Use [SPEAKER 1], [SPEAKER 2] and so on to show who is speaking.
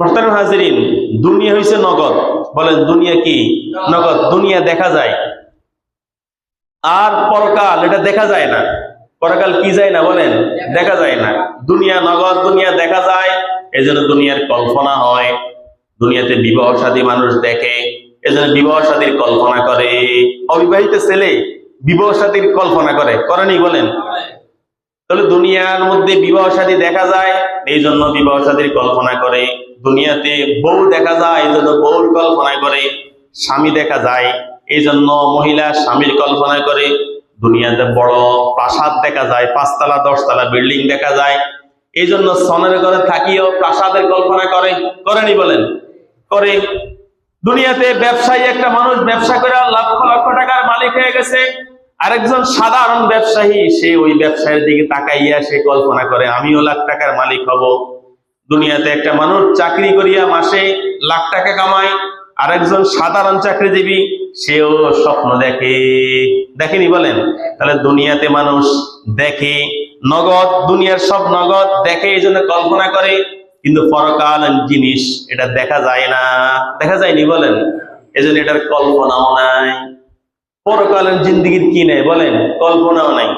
[SPEAKER 1] মোহতারাম হাজিরিন, দুনিয়া হইছে নগদ। বলেন, দুনিয়া কি? নগদ। দুনিয়া দেখা যায়। আর পরকাল, এটা দেখা যায় না। পরকাল কি যায় না বলেন? দেখা যায় না। দুনিয়া নগদ, দুনিয়া দেখা যায়। এই এজন্য দুনিয়ার কল্পনা হয়। দুনিয়াতে বিবাহ শাদী মানুষ দেখে, এজন্য বিবাহ শাদীর কল্পনা করে। অবিবাহিত ছেলে বিবাহ শাদীর কল্পনা করে। করেনি বলেন? তাহলে দুনিয়ার মধ্যে বিবাহ শাদী দেখা যায় এই জন্য বিবাহ শাদীর কল্পনা করে। দুনিয়াতে বউ দেখা যায়, এই জন্য বউর কল্পনা করে, স্বামী দেখা যায়, এই জন্য মহিলা স্বামীর কল্পনা করে, দুনিয়াতে বড় প্রাসাদ দেখা যায়, পাঁচতলা, দশতলা বিল্ডিং দেখা যায়। এই জন্য সনের ঘরে থাকিও প্রাসাদের কল্পনা করে, করেনি বলেন? করে। দুনিয়াতে ব্যবসায়ী একটা মানুষ ব্যবসা করে, লক্ষ লক্ষ টাকার মালিক হয়ে গেছে। আরেকজন সাধারণ ব্যবসায়ী, সে ওই ব্যবসায়ের দিকে তাকাইয়া সে কল্পনা করে, আমিও লাখ টাকার মালিক হব। দুনিয়াতে একটা মানুষ চাকরি করিয়া মাসে লাখ টাকা কামায়, আরেকজন সাধারণ চাকরিজীবী, সেও স্বপ্ন দেখে। দেখেনি বলেন? তাহলে দুনিয়াতে মানুষ দেখে নগদ, দুনিয়ার সব নগদ দেখে এই জন্য কল্পনা করে, কিন্তু পরকাল জিনিস এটা দেখা যায় না। দেখা যায়নি বলেন? এজন্য এটার কল্পনাও নাই। পরকালের জিন্দিগির কি নেই বলেন? কল্পনাও নাই।